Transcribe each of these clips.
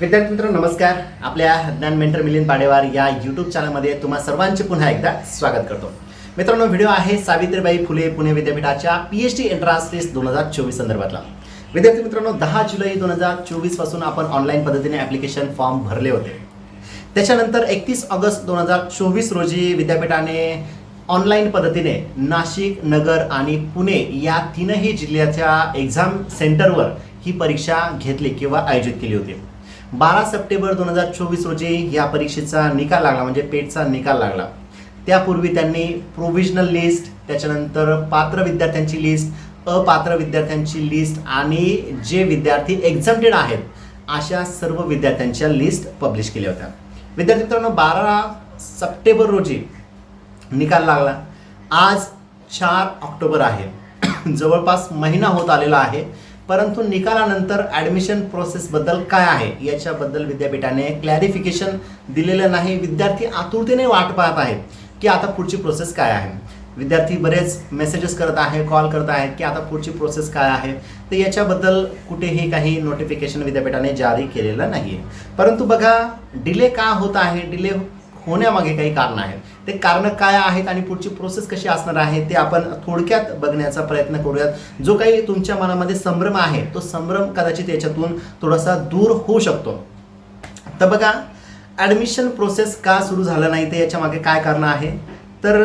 विद्यार्थी मित्र नमस्कार. आपल्या ज्ञान मेंटर मिलिंद पाडेवार या यूट्यूब चॅनलमध्ये तुम्हा सर्वांचे पुन्हा एकदा स्वागत करतो. मित्रांनो व्हिडिओ आहे सावित्रीबाई फुले पुणे विद्यापीठाच्या P H D entrance test दोन हजार चोवीस संदर्भातला. विद्यार्थी मित्रांनो दहा जुलै दोन हजार चोवीसपासून आपण ऑनलाईन पद्धतीने ॲप्लिकेशन फॉर्म भरले होते. त्याच्यानंतर एकतीस ऑगस्ट दोन हजार चोवीस रोजी विद्यापीठाने ऑनलाईन पद्धतीने नाशिक नगर आणि पुणे या तीनही जिल्ह्याच्या एक्झाम सेंटरवर ही परीक्षा घेतली किंवा आयोजित केली होती. बारा सप्टेंबर दोन हजार चोवीस रोजी या परीक्षेचा निकाल लागला म्हणजे पेटचा निकाल लागला. त्यापूर्वी त्यांनी प्रोव्हिजनल लिस्ट त्याच्यानंतर पात्र विद्यार्थ्यांची लिस्ट अपात्र विद्यार्थ्यांची लिस्ट आणि जे विद्यार्थी एक्झामटेड आहेत अशा सर्व विद्यार्थ्यांच्या लिस्ट पब्लिश केल्या होत्या. विद्यार्थी मित्रांनो बारा सप्टेंबर रोजी निकाल लागला. आज चार ऑक्टोबर आहे. जवळपास महिना होत आलेला आहे. परंतु निकालानंतर ॲडमिशन प्रोसेसबद्दल काय आहे याच्याबद्दल विद्यापीठाने क्लॅरिफिकेशन दिलेलं नाही. विद्यार्थी आतुरतेने वाट पाहत आहेत की आता पुढची प्रोसेस काय आहे. विद्यार्थी बरेच मेसेजेस करत आहे कॉल करत आहेत की आता पुढची प्रोसेस काय आहे. तर याच्याबद्दल कुठेही काही नोटिफिकेशन विद्यापीठाने जारी केलेलं नाही आहे परंतु बघा डिले का होत आहे? डिले होण्यामागे काही कारणं आहेत. ते कारण काय आहेत आणि पुढची प्रोसेस कशी असणार आहे ते आपण थोडक्यात बघण्याचा प्रयत्न करूयात. जो काही तुमच्या मनामध्ये संभ्रम आहे तो संभ्रम कदाचित याच्यातून थोडासा दूर होऊ शकतो. तर बघा ॲडमिशन प्रोसेस का सुरू झालं नाही ते याच्यामागे काय कारण आहे? तर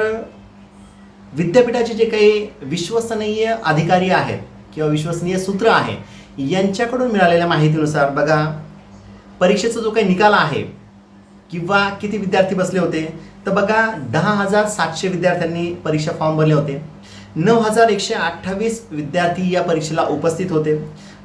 विद्यापीठाचे जे काही विश्वसनीय अधिकारी आहेत किंवा विश्वसनीय सूत्र आहे यांच्याकडून मिळालेल्या माहितीनुसार बघा परीक्षेचा जो काही निकाल आहे किंवा किती विद्यार्थी बसले होते? तर बघा दहा हजार सातशे विद्यार्थ्यांनी परीक्षा फॉर्म भरले होते. नऊ हजार एकशे अठ्ठावीस विद्यार्थी या परीक्षेला उपस्थित होते.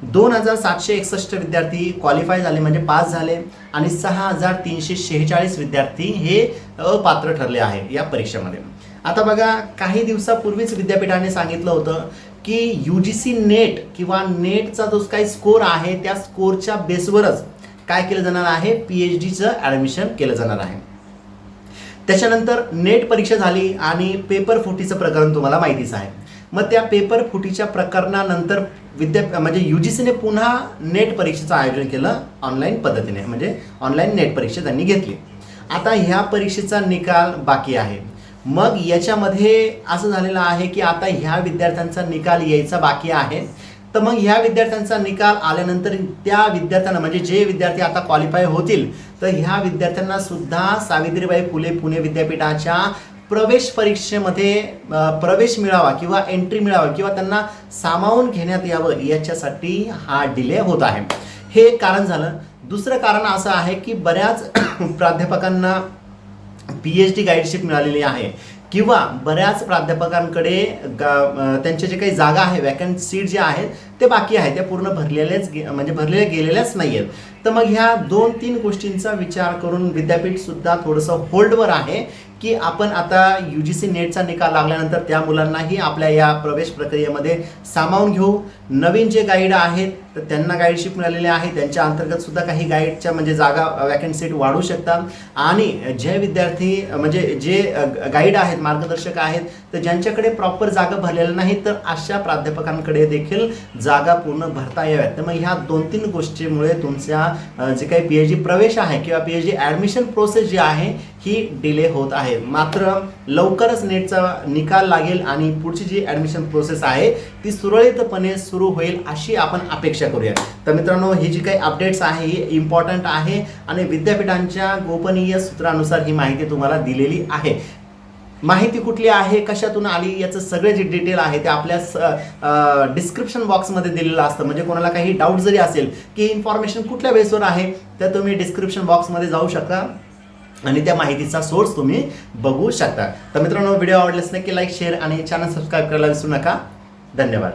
दोन हजार सातशे एकसष्ट विद्यार्थी क्वालिफाय झाले म्हणजे पास झाले. आणि सहा हजार तीनशे शेहेचाळीस विद्यार्थी हे अपात्र ठरले आहे या परीक्षेमध्ये. आता बघा काही दिवसापूर्वीच विद्यापीठाने सांगितलं होतं की यू जी सी नेट किंवा नेटचा जो काही स्कोर आहे त्या स्कोरच्या बेसवरच काय केलं जाणार आहे? पी एच डीचं ॲडमिशन केलं जाणार आहे. त्याच्यानंतर नेट परीक्षा झाली आणि पेपर फुटीचं प्रकरण तुम्हाला माहितीच आहे. मग त्या पेपर फुटीच्या प्रकरणानंतर विद्या म्हणजे यू जी सीने पुन्हा नेट परीक्षेचं आयोजन केलं ऑनलाईन पद्धतीने. म्हणजे ऑनलाईन नेट परीक्षा त्यांनी घेतली. आता ह्या परीक्षेचा निकाल बाकी आहे. मग याच्यामध्ये असं झालेलं आहे की आता ह्या विद्यार्थ्यांचा निकाल यायचा बाकी आहे. तर मग ह्या विद्यार्थ्यांचा निकाल आल्यानंतर त्या विद्यार्थ्यांना म्हणजे जे विद्यार्थी आता क्वालिफाय होतील तर ह्या विद्यार्थ्यांना सुद्धा सावित्रीबाई फुले पुणे विद्यापीठाच्या प्रवेश परीक्षेमध्ये प्रवेश मिळावा किंवा एंट्री मिळावा किंवा त्यांना सामावून घेण्यात यावं याच्यासाठी हा डिले होत आहे. हे एक कारण झालं. दुसरं कारण असं आहे की बऱ्याच प्राध्यापकांना पी एच डी गाईडशिप मिळालेली आहे. किंवा बऱ्याच प्राध्यापकांकडे गा- त्यांचे जे काही जागा आहे वॅकंट सीट जे आहेत ते बाकी आहे ते पूर्ण भरलेल्याच गे- म्हणजे भरलेल्या गेलेल्याच नाही आहेत तर मग ह्या दोन तीन गोष्टींचा विचार करून विद्यापीठ सुद्धा थोडंसं होल्डवर आहे. की आपण आता यू जी सी नेटचा निकाल लागल्यानंतर त्या मुलांनाही आपल्या या प्रवेश प्रक्रियेमध्ये सामावून घेऊ. नवीन जे गाईड आहेत तर त्यांना गाईडशिप मिळालेली आहे. त्यांच्या अंतर्गत सुद्धा काही गाईडच्या म्हणजे जागा वॅकंट सीट वाढू शकतात. आणि जे विद्यार्थी म्हणजे जे गाईड आहेत मार्गदर्शक आहेत तर ज्यांच्याकडे प्रॉपर जागा भरलेल्या नाही तर अशा प्राध्यापकांकडे देखील जागा पूर्ण भरता याव्यात. तर मग ह्या दोन तीन गोष्टीमुळे तुमच्या जे काही पी एच डी प्रवेश आहे किंवा P H D admission process जी आहे ही डिले होत आहे. आहे. मात्र लवकरच नेटचा निकाल लागेल आणि पुढची जी ॲडमिशन प्रोसेस आहे ती सुरळीतपणे सुरू होईल अशी आपण अपेक्षा करूया. तर मित्रांनो ही जी काही अपडेट्स आहे ही इम्पॉर्टंट आहे आणि विद्यापीठांच्या गोपनीय सूत्रानुसार ही माहिती तुम्हाला दिलेली आहे. माहिती कुठली आहे कशातून आली याचं सगळे जे डिटेल आहे ते आपल्या डिस्क्रिप्शन बॉक्समध्ये दिलेलं असतं. म्हणजे कोणाला काही डाऊट जरी असेल की इन्फॉर्मेशन कुठल्या बेसवर आहे तर तुम्ही डिस्क्रिप्शन बॉक्समध्ये जाऊ शकता. आणि त्या माहितीचा सोर्स तुम्ही बघू शकता. तर मित्रांनो व्हिडिओ आवडल्यास नक्की लाईक शेअर आणि चॅनल सबस्क्राईब करायला विसरू नका. धन्यवाद.